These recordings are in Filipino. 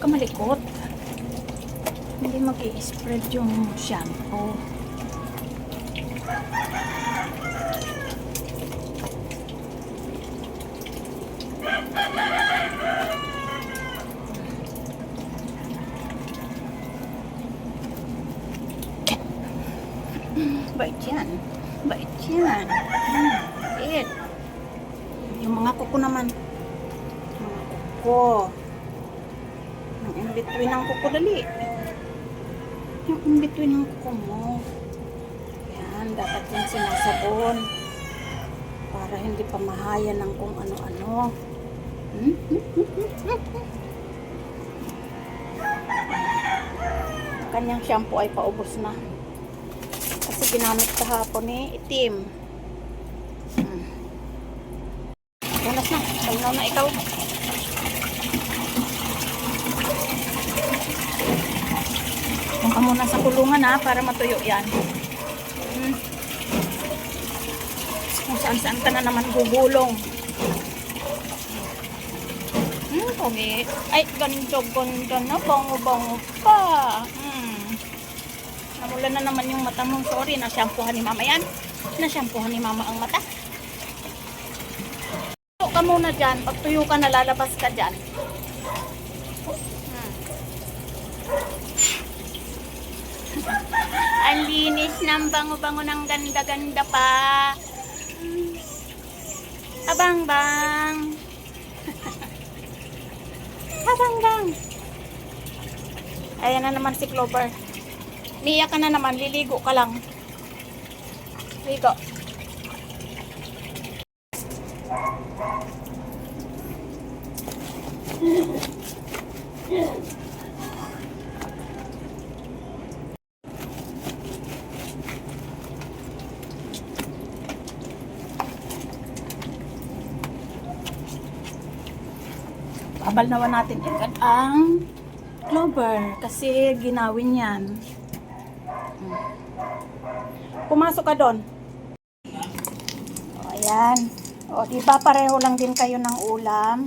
ka malikot. Hindi mag spread yung shampoo. Bait yan. Bait yan. Hmm, bait. Yung mga kuko naman. Mga kuko. Yung between ng kuko. Yung in between ng kuko. Yan, dapat yung sinasabon. Para hindi pa mahayan ng kung ano-ano. Hmm? Kanyang shampoo ay paubos na. Kasi ginamit kahapon ni itim. Hmm. Na. Kalinaw na ikaw. Kung ka muna sa kulungan ha, para matuyo yan. Hmm. Kung saan saan ka na naman gugulong. Hmm, pogi. Ay, ganda, ganda na. Bango-bango pa. Hmm. Namula na naman yung mata mo. Sorry, nasyampuhan ni mama yan. Nasyampuhan ni mama ang mata. Tuyo ka muna dyan. Pag ka, nalalabas ka dyan. Ang linis ng bango-bango ng ganda-ganda pa. Abang-bang. Abang-bang. Ayan na naman si Clover. Mia ka na naman, liligo ka lang. Ligo. Babalnawan natin agad ang clover kasi ginawin yan. Hmm. Pumasok ka doon. O, ayan. O, di ba pareho lang din kayo ng ulam?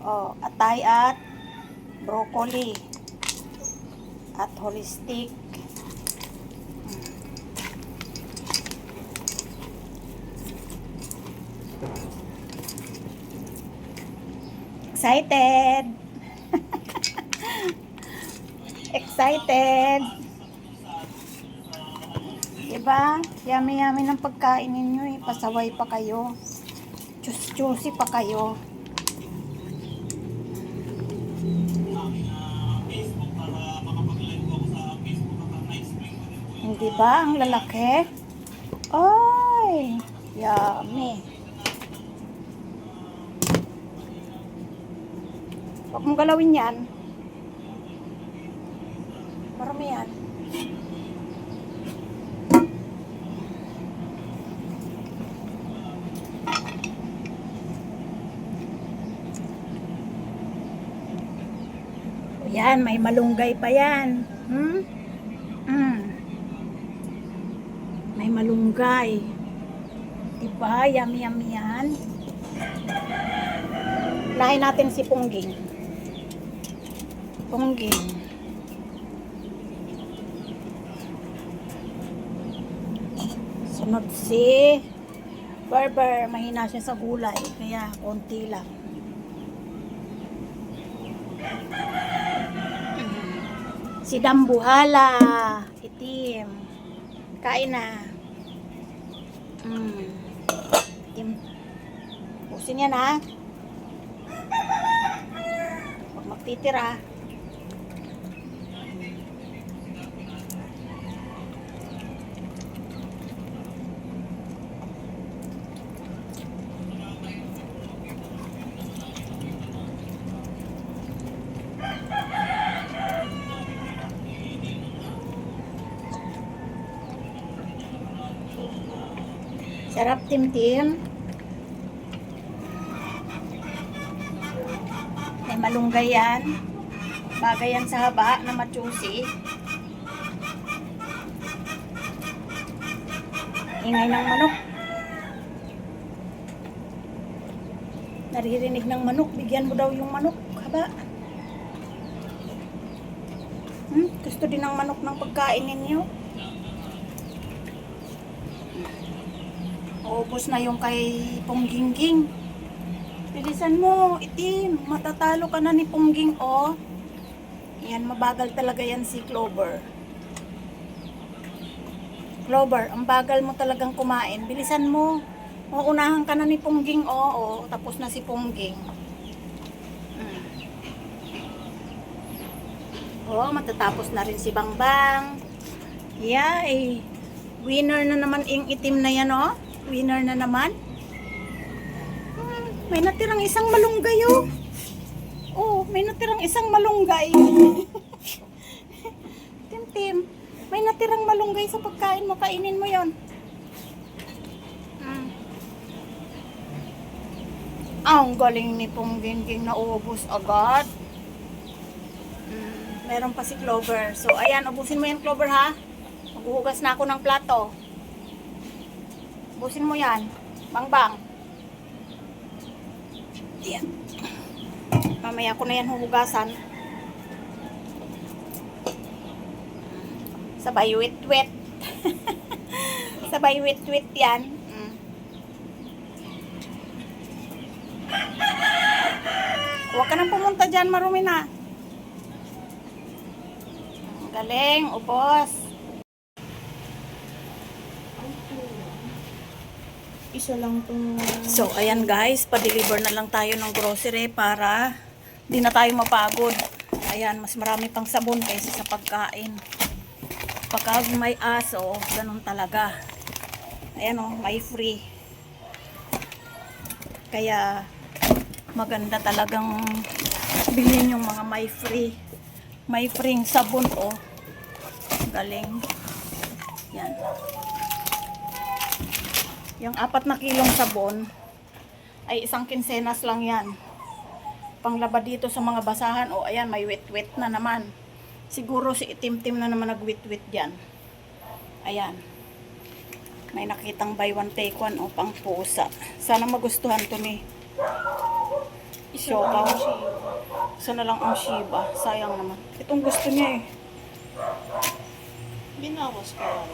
O, atay at broccoli. At holistic. Excited! Excited! Diba? Yummy-yummy ng pagkain ninyo eh. Pasaway pa kayo. Chus-chusi pa kayo. Hindi ba? Ang lalaki? Ay! Yummy! Mong galawin yan. Marami yan. Yan, may malunggay pa yan. Hmm? Hmm. May malunggay. Diba? Yummy, yummy yan. Lahin natin si Pungging. Pungging. Sunod si Barber. Mahina siya sa gulay. Kaya konti lang. Si Dambuhala. Itim. Kain na. Mm. Itim. Pusin yan ha. Huwag magtitira. Sarap timtim. Ay malunggay yan. Bagay yan sa haba na machusi. Ingay ng manok. Naririnig ng manok. Bigyan mo daw yung manok. Haba. Hmm? Gusto din ng manok ng pagkain ninyo. Ubus na yung kay Ponggingging. Bilisan mo, itim. Matatalo ka na ni Pongging, oh. Yan, mabagal talaga yan si Clover. Clover, ang bagal mo talagang kumain. Bilisan mo. Uunahan ka na ni Pongging, oh. oh. Tapos na si Pongging. Mm. Oh, matatapos na rin si Bangbang. Yay! Winner na naman yung itim na yan, oh. Winner na naman. Hmm, may natirang isang malunggay, oh. Oh, may natirang isang malunggay. Tim-tim, may natirang malunggay sa pagkain mo. Kainin mo yon. Mm. Ang galing ni Pongging na ubos agad. Mm, meron pa si Clover. So, ayan, ubusin mo yan, Clover, ha? Maghuhugas na ako ng plato. Ubusin mo yan. Bang, bang. Ayan. Mamaya ko na yan huhugasan. Sabay wit-wit. Sabay wit-wit yan. Mm. Huwag ka nang pumunta dyan, marumi na. Galing, ubos. Isa lang tong... So, ayan guys, pa-deliver na lang tayo ng grocery para di na tayo mapagod. Ayan, mas marami pang sabon kaysa sa pagkain. Pagka may aso, ganun talaga. Ayan o, may free. Kaya, maganda talagang bilhin yung mga may free. May free sabon o. Galing. Yan. Yung apat na kilong sabon ay isang kinsenas lang yan. Panglaba dito sa mga basahan. O ayan, may wet-wet na naman. Siguro si itim-tim na naman nag-wet-wet dyan. Ayan. May nakitang buy one take one o pang pusa. Sana magustuhan to ni Shokaw. Isa na lang ang Shiba. Sayang naman. Itong gusto niya eh. Binawas ko lang.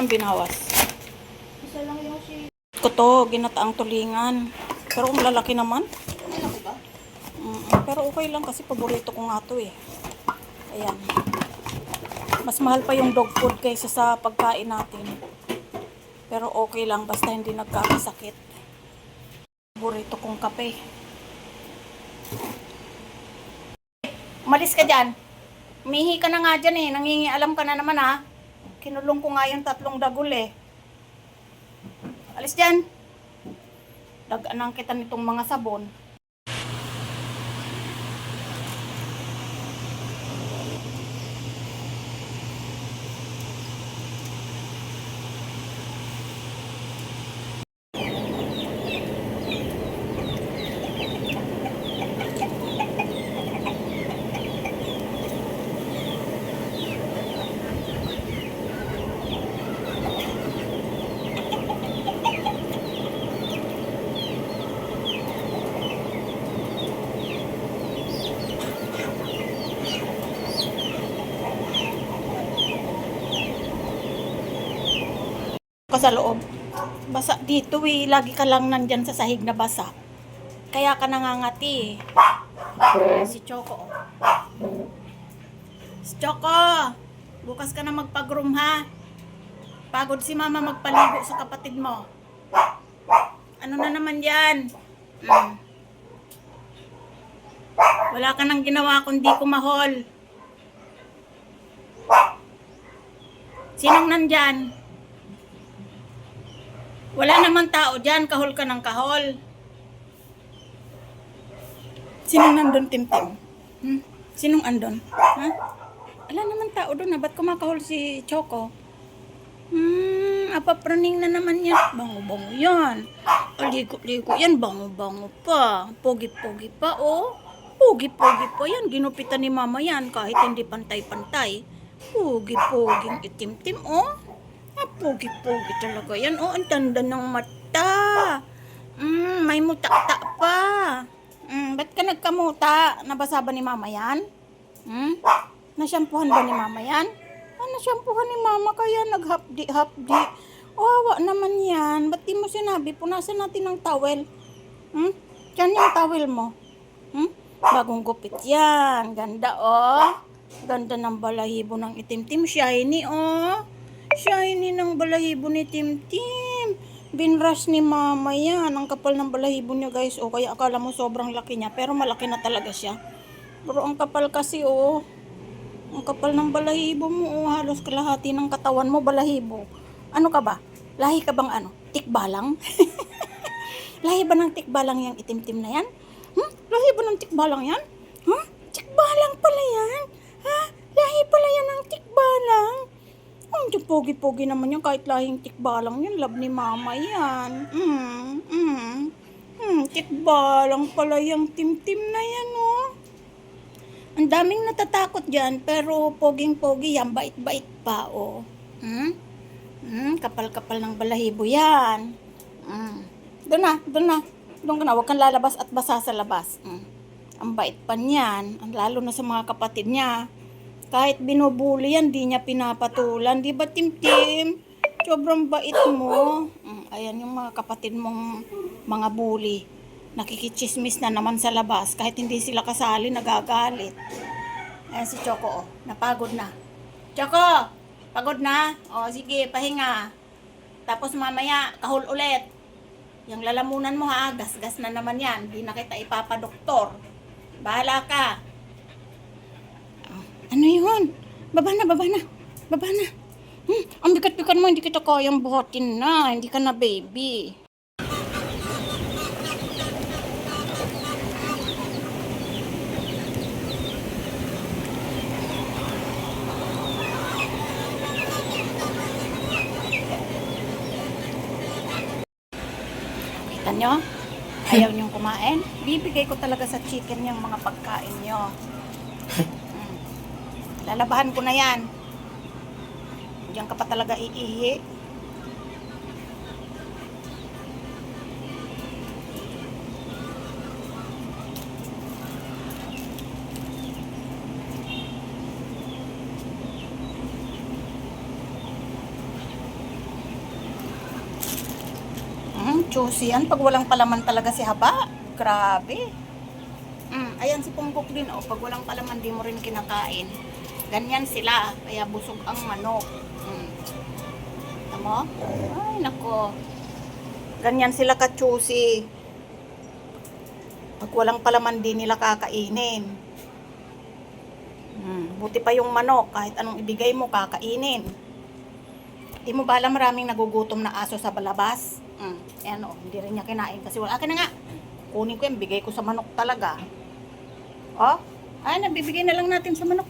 Ang binawas. Isa lang yung si... ko to, ginataang tulingan. Pero kung lalaki naman. Ko ba? Mm, pero okay lang kasi paborito ko nga to eh. Ayan. Mas mahal pa yung dog food kaysa sa pagkain natin. Pero okay lang basta hindi nagkakasakit. Paborito kong kape. Umalis ka dyan. Umihi ka na nga dyan eh. Nangingialam ka na naman ha. Kinulong ko nga yung tatlong dagol eh. Alis dyan. Daganang kita nitong mga sabon. Ka sa loob. Basa dito eh. Lagi ka lang nandyan sa sahig na basa. Kaya ka nangangati eh. Si Choco. oh. Si Choco! Bukas ka na magpag-room ha. Pagod si mama magpaligo sa kapatid mo. Ano na naman yan? Mm. Wala ka nang ginawa kundi kumahol. Sinong nandyan? Wala naman tao dyan, kahol ka ng kahol. Sinong nandun, Timtim? Hmm? Sinong andon? Ha? Wala naman tao doon, ha? Ba't kumakahol si Choco? Hmm, apapraning na naman yan. Bango-bango yan. Aligo-ligo yan, bango-bango pa. Pogi-pogi pa, oh. Pogi-pogi pa yan. Ginupitan ni mama yan kahit hindi pantay-pantay. Pogi-poging itim-tim, oh. Ah, pogi-pogi talaga yan. Oh, ang tanda ng mata. Mm, may muta-ta pa. Mm, ba't ka nagkamuta? Nabasa ba ni mama yan? Hmm? Nasyampuhan ba ni mama yan? Ah, nasyampuhan ni mama kaya naghapdi-hapdi. Wawa naman yan. Ba't di mo sinabi? Punasan natin ng towel. Hmm? Yan yung towel mo. Hmm? Bagong gupit yan. Ganda, oh. Ganda ng balahibo ng itim-tim. Shiny, oh. Shiny ng balahibo ni Tim-Tim. Binrush ni mama yan. Ang kapal ng balahibo niya, guys. O, kaya akala mo sobrang laki niya. Pero malaki na talaga siya. Pero ang kapal kasi, oh. Ang kapal ng balahibo mo, oh. Halos kalahati ng katawan mo, balahibo. Ano ka ba? Lahi ka bang ano? Tikbalang? Lahi ba ng tikbalang yung itim-tim na yan? Hmm? Lahi ba ng tikbalang yan? Huh? Tikbalang pala yan? Ha? Lahi pala yan ng tikbalang? Oh, pogi-pogi naman yan kahit lahing tikbalang yan. Love ni mama yan. Mm, mm. Hmm, tikbalang pala yung tim-tim na yan, oh. Ang daming natatakot dyan, pero poging-pogi yan, bait-bait pa, oh. Hmm? Hmm, kapal-kapal ng balahibo yan. Hmm. Doon na, doon na. Doon ka na, huwag kang lalabas at basa sa labas. Hmm. Ang bait pa niyan, ang lalo na sa mga kapatid niya. Kahit binubuli yan, di niya pinapatulan. Di ba, Tim-Tim? Sobrang bait mo. Hmm, ayan yung mga kapatid mong mga bully. Nakikichismis na naman sa labas. Kahit hindi sila kasali, nagagalit. Ayan si Choco, oh. Napagod na. Choco! Pagod na? O, sige, pahinga. Tapos mamaya, kahul ulit. Yung lalamunan mo ha, gas-gas na naman yan. Hindi na kita ipapadoktor. Bahala ka. Ano yun? Baba na, baba na. Baba na. Hmm, ang bigat-bigat mo, hindi kita kayang buhatin na. Hindi ka na baby. Kita nyo? Ayaw niyong kumain? Bibigay ko talaga sa chicken yung mga pagkain nyo. Lalabahan ko na yan. Diyan ka pa talaga iihi. Mm, juicy yan. Pag walang palaman talaga si Haba. Grabe. Mm, ayan si Punggok din. Oh, pag walang palaman, di mo rin kinakain. Ganyan sila. Kaya busog ang manok. Mm. Tamo? Ay, nako. Ganyan sila ka-juicy. Pag walang palaman, di nila kakainin. Mm, buti pa yung manok. Kahit anong ibigay mo, kakainin. Di mo ba alam maraming nagugutom na aso sa balabas? Mm. Ayan o, hindi rin niya kinain kasi wala. Akin na nga. Kunin ko yan, bigay ko sa manok talaga. Oh, ay, nabibigay na lang natin sa manok.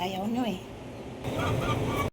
Ayaw nyo eh.